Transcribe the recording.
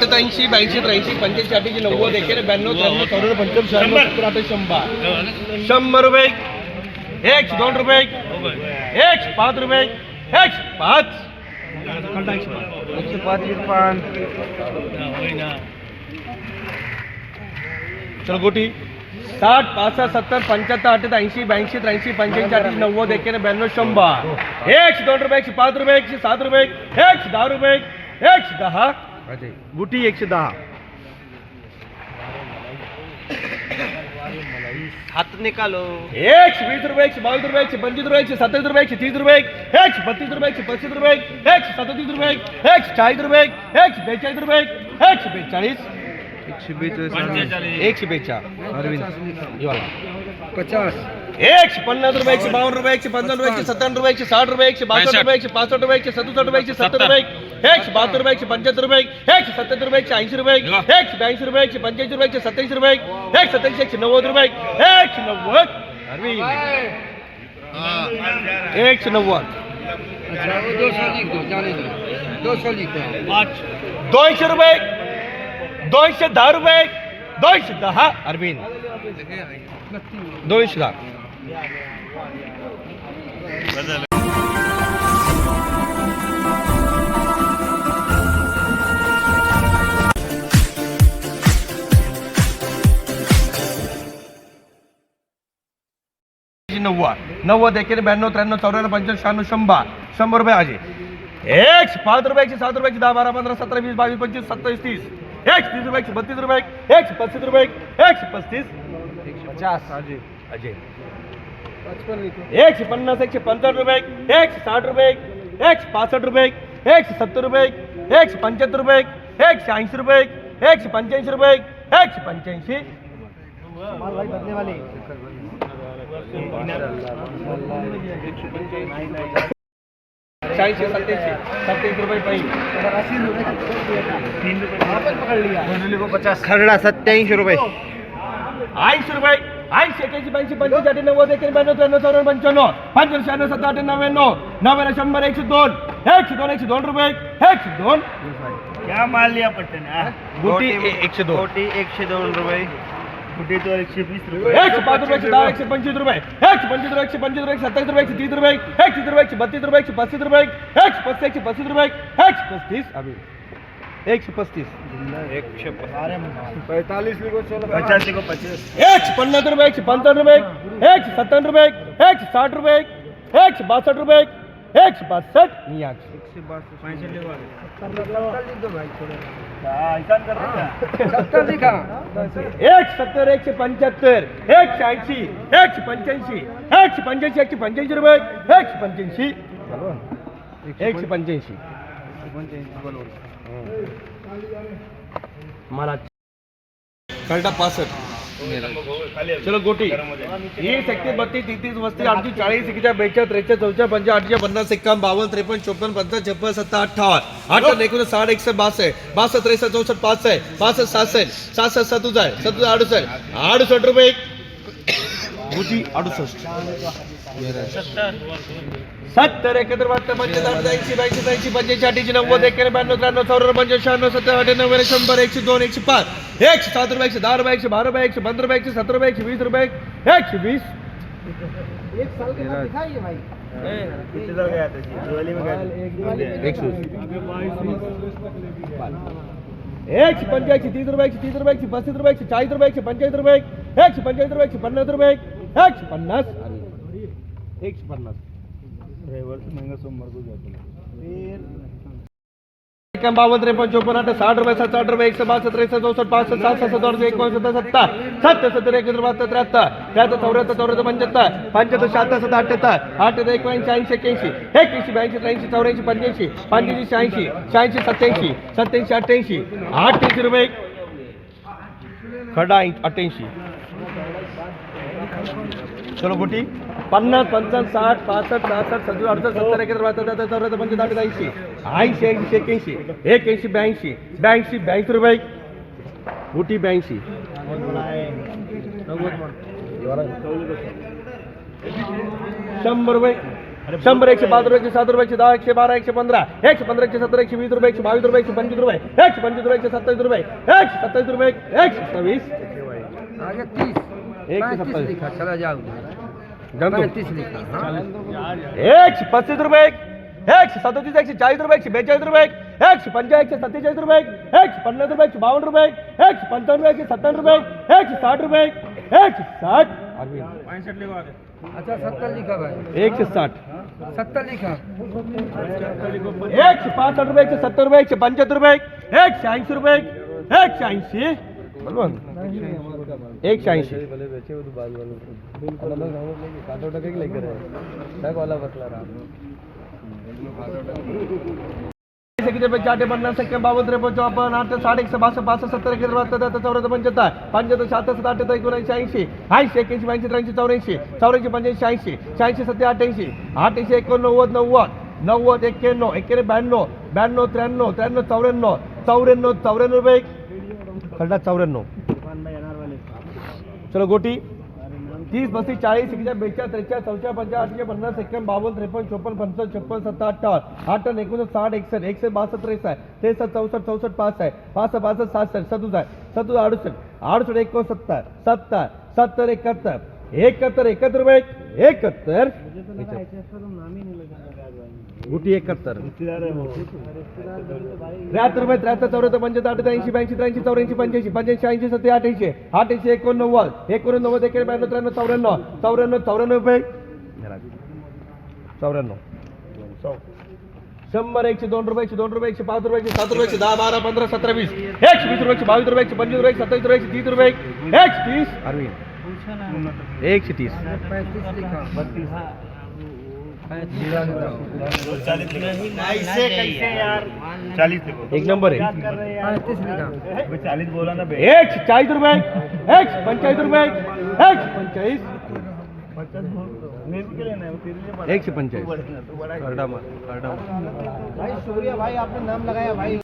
सत्याऐंशी ब्याऐंशी त्र्याऐंशी पंच्याऐंशी नव्वद एक्याण्णव ब्याण्णव त्र्याण्णव चौऱ्याण्णव पंच्याण्णव शहाण्णव सत्तर अठ्ठावीस शंभर. शंभर. रुपये. एक दोन रुपये. एक पाच रुपये. एक पाच. एकशे पाच पान. चल गोटी. साठ पासष्ट सत्तर पंच्याहत्तर अठ्ठ्याहत्तर ऐंशी ब्याऐंशी त्र्याऐंशी पंच्याऐंशी नव्वद एक्याण्णव ब्याण्णव शंभर. एकशे दोन रुपये एकशे पाच रुपये एकशे सात रुपये. एकशे दहा रुपये. एकशे दहा. गुटी एकशे दहा हात निकालो एकशे वीस रुपये एकशे बावीस रुपये एकशे पंचवीस रुपये एकशे सत्तावीस रुपये एकशे तीस रुपये एकशे बत्तीस रुपये एकशे पस्तीस रुपये एकशे सदतीस रुपये एकशे चाळीस रुपये एकशे बेचाळीस रुपये एकशे बेचाळीस एकशे बेचाळीस एकशे बेचाळीस अरविंद पचास एकशे पन्नास रुपये एकशे बावन्न रुपये एकशे पंचावन्न रुपये एकशे सत्तावन्न रुपये एकशे साठ रुपये एकशे बासष्ट रुपये एकशे पासष्ट रुपये एकशे सदुसष्ट रुपये एकशे सत्तर रुपये एकशे बहात्तर रुपये एकशे पंच्याहत्तर रुपये एकशे सत्याहत्तर रुपये एकशे ऐंशी रुपये एकशे ब्याऐंशी रुपये एकशे पंच्याऐंशी रुपये एकशे सत्याऐंशी रुपये एकशे सत्याऐंशी एकशे नव्वद रुपये एकशे नव्वद। अरविंद। एकशे नव्वद। दोनशे रुपये दोनशे दहा रुपये दोनशे दहा अरविंद। दोनशे दहा नव्वद. नव्वद एक्याण्णव ब्याण्णव त्र्याण्णव चौऱ्याण्णव पंच्याण्णव शहाण्णव शंभर. शंभर रुपये आजे. एकशे पाच रुपये एकशे सात रुपये एकशे दहा बारा पंधरा सतरा वीस बावीस पंचवीस सत्तावीस तीस. एकशे तीस रुपये एकशे बत्तीस रुपये एकशे पस्तीस रुपये एकशे पस्तीस. पचास. अजय अजय एकशे पन्नास एकशे पंचावन्न रुपये एकशे साठ रुपये एकशे पासष्ट रुपये एकशे सत्तर रुपये एकशे पंच्याहत्तर रुपये एकशे ऐंशी रुपये एकशे पंच्याऐंशी शहाऐंशी सत्याऐंशी सत्याऐंशी रुपये पाहिजे पकड़ लिया पचास खरडा सत्याऐंशी रुपये। ऐंशी रुपये। ऐंशी एक्याऐंशी ब्याऐंशी पंचवीस अठ्ठ्याण्णव नव्वद एक्याण्णव ब्याण्णव त्र्याण्णव चौऱ्याण्णव पंच्याण्णव पंच्याण्णव शहाण्णव सत्तर अठ्ठ्याण्णव नव्याण्णव नव्याण्णव शंभर एकशे दोन एकशे दोन एकशे दोन रुपये एकशे दोन. क्या माल लिया पट्टन गुटी एकशे दोन. कोटी एकशे दोन रुपये. तो एकशे वीस रुपये एकशे पाच रुपये एकशे दहा एकशे पंचवीस रुपये एकशे पंचवीस रुपये एकशे पंचवीस रुपये सत्तावीस रुपये एकशे तीस रुपये एकशे तीस रुपये एकशे बत्तीस रुपये एकशे पस्तीस रुपये एकशे पस्तीस एकशे पस्तीस रुपये एकशे पस्तीस अभी एकशे पस्तीस एकशे पैतालीस पचास को पचास एकशे पन्नास रुपये एकशे पंचावन्न रुपये एकशे सत्तावन्न रुपये एकशे साठ रुपये एकशे बासष्ट रुपये एकशे बासष्ट मी आज एकशे बासष्ट सत्तर लिखा एक सत्तर एकशे पंच्याहत्तर एकशे ऐंशी एकशे पंच्याऐंशी एकशे पंच्याऐंशी एकशे पंच्याऐंशी रुपये एकशे पंच्याऐंशी. एकशे पंच्याऐंशी. मला कळटा पासष्ट. चलो गोटी. वीस एकतीस बत्तीस तेहतीस पस्तीस अडतीस चाळीस एकच्या बेचाळीस त्रेचाळीस चौच्या पंचा आठशे पन्नास एकावन्न बावन्न त्रेपन्न चोपन्न पंचावन्न छप्पन सत्तर अठ्ठावन्न. अठ्ठावन्न एकोणीस साठ एकसष्ट बासष्ट. बासष्ट त्रेसष्ट चौसष्ट पासष्ट. पासष्ट सहासष्ट सहासष्ट सत्तर सत्तर अडुसष्ट. अडुसष्ट रुपये गुटी अडुसष्ट सत्तर एकाहत्तर बहात्तर पंच्याहत्तर ऐंशी ब्याऐंशी त्र्याऐंशी पंच्याऐंशी अठ्ठ्याऐंशी नव्वद एक्याण्णव ब्याण्णव त्र्याण्णव चौऱ्याण्णव पंच्याऐंशी शहाण्णव सत्तर अठ्ठ्याण्णव शंभर एकशे दोन एकशे पाच एकशे सात रुपये एकशे दहा रुपये एकशे बारा रुपये एकशे पंधरा रुपये एकशे सतरा रुपये एकशे वीस रुपये एकशे वीस एक साल के बाद दिखाइए भाई। कितना गया था जी? दिवाली में गया एकशे एकशे पंच्याऐंशी तीस रुपये एकशे तीस रुपये एकशे पस्तीस रुपये एकशे चाळीस रुपये एकशे पंचाळीस रुपये एकशे पंचाळीस रुपये एकशे पन्नास रुपये एकशे पन्नास एकशे पन्नास ड्राइवर से महँगा सोमवार अठ्ठावीस साठ रुपये सात साठ रुपये एकशे बासष्ट त्रेसष्ट चौसष्ट पासष्ट सात सत्तर दोनशे एकोणीस सत्तर सत्तर सत्तर सत्तर एकत्र बहात्तर त्र्याहत्तर त्र्याहत्तर चौऱ्याहत्तर चौऱ्याहत्तर पंच्याहत्तर पंच्याहत्तर शहात्तर सत्तर अठ्ठ्याहत्तर अठ्ठ्याहत्तर एकोणऐंशी ऐंशी एक्याऐंशी एक्याऐंशी ब्याऐंशी त्र्याऐंशी चौऱ्याऐंशी पंच्याऐंशी पंच्याऐंशी शहाऐंशी शहाऐंशी सत्याऐंशी सत्याऐंशी अठ्ठ्याऐंशी अठ्ठ्याऐंशी रुपये खडा अठ्ठ्याऐंशी चलो बुटी। पन्नास, पंचावन्न, साठ, पासष्ट सहासष्ट सदुसष्ट अडुसष्ट, सत्तर त्र्याहत्तर चौऱ्याहत्तर पंचवीस ऐंशी. ऐंशी ऐंशी एक्याऐंशी एक्याऐंशी ब्याऐंशी. ब्याऐंशी ब्याऐंशी रुपये. बोटी ब्याऐंशी. शंभर रुपये. शंभर, एकशे पाच रुपये सात रुपये, एकशे दहा, एकशे बारा, एकशे पंधरा. एकशे पंधरा, एकशे सत्तर, एकशे वीस रुपये, एकशे बावीस रुपये, एकशे पंचवीस रुपये. एकशे पंचवीस रुपये, एकशे सत्तावीस रुपये. एकशे सत्तावीस रुपये, एकशे तीस. एक से। लिखा चला जाओ। पैंतीस लिखा हाँ? एकशे पस्तीस रुपये एकशे सदतीस एकशे चाळीस रुपये एकशे बेचाळीस रुपये एकशे पंचेचाळीस एकशे सत्तेचाळीस रुपये एकशे पन्नास रुपये एकशे बावन्न रुपये एकशे पंचावन्न रुपये एकशे सत्तावन्न रुपये एकशे साठ रुपये एकशे साठ अच्छा सत्तर लिखा भाई एकशे साठ सत्तर लिखा एकशे पासष्ट रुपये एकशे सत्तर रुपये एकशे पंच्याहत्तर रुपये एकशे ऐंशी रुपये एकशे ऐंशी बरोबर एकशे ऐंशी. किती चारशे पन्नास टक्के बावन्न त्रेपन्न चौपन्न आठ साठ एकशे बासष्ट पासष्ट सत्तर एकशे बहात्तर चौऱ्याहत्तर पंच्याहत्तर पंच्याहत्तर शहात्तर सत्तर अठ्याहत्तर एकोणऐंशी ऐंशी. ऐंशी एक्याऐंशी ब्याऐंशी त्र्याऐंशी चौऱ्याऐंशी चौऱ्याऐंशी पंच्याऐंशी ऐंशी शहाऐंशी सत्तर अठ्ठ्याऐंशी अठ्ठ्याऐंशी एकोणनव्वद नव्वद नव्वद एक्क्याण्णव एक्क्याण्णव ब्याण्णव ब्याण्णव त्र्याण्णव त्र्याण्णव चौऱ्याण्णव चौऱ्याण्णव चौऱ्याण्णव रुपये खरडा चौऱ्याण्णव. चलो गोटी। तीस बत्तीस चाळीस एकशे बेचाळीस त्रेचाळीस चौच्या पंचाळीस आठशे पन्नास एक्क्याण्णव बावन्न त्रेपन्न चोपन्न पंचावन्न छप्पन सत्तर अठ्ठावन्न. अठ्ठावन्न एकोणीस साठ एकसष्ट एकशे बासष्ट त्रेसष्ट. त्रेसष्ट चौसष्ट चौसष्ट पाच आहे पाच बासष्ट सहासष्ट सदुसष्ट सदुसष्ट अडुसष्ट. अडुसष्ट एकोणसत्तर. सत्तर सत्तर एकाहत्तर. एकाहत्तर एकाहत्तर रुपये एकाहत्तर. गुटी एकाहत्तर. त्र्याहत्तर रुपये त्र्याहत्तर चौऱ्याहत्तर पंच्याहत्तर अठ्ठ्याहत्तर ऐंशी ब्याऐंशी त्र्याऐंशी चौऱ्याऐंशी पंच्याऐंशी पंच्याऐंशी ऐंशी सत्तर अठ्याऐंशी अठ्याऐंशी एकोणनव्वद एकोणनव्वद एके ब्याण्णव त्र्याण्णव चौऱ्याण्णव चौऱ्याण्णव चौऱ्याण्णव रुपये चौऱ्याण्णव. शंभर एकशे दोन रुपये एकशे दोन रुपये एकशे पाच रुपये एकशे सात रुपये एकशे दहा बारा पंधरा सतरा वीस. एकशे वीस रुपये एकशे बावीस रुपये एकशे पंचवीस रुपये सत्तावीस रुपये एकशे तीस रुपये एकशे तीस. अरविंद. तीस पैंतीस चालीस देखो एक नंबर चालीस बोला ना बे एकशे चाळीस रुपये एकशे पंचाळीस रुपये एकशे पंचाळीस मेहनत केले नाही फिर लिए एकशे पंचाळीस बड़ा- तू बड़ा करडा मार करडा मार भाई सूर्या भाई आपने नाम लगाया भाई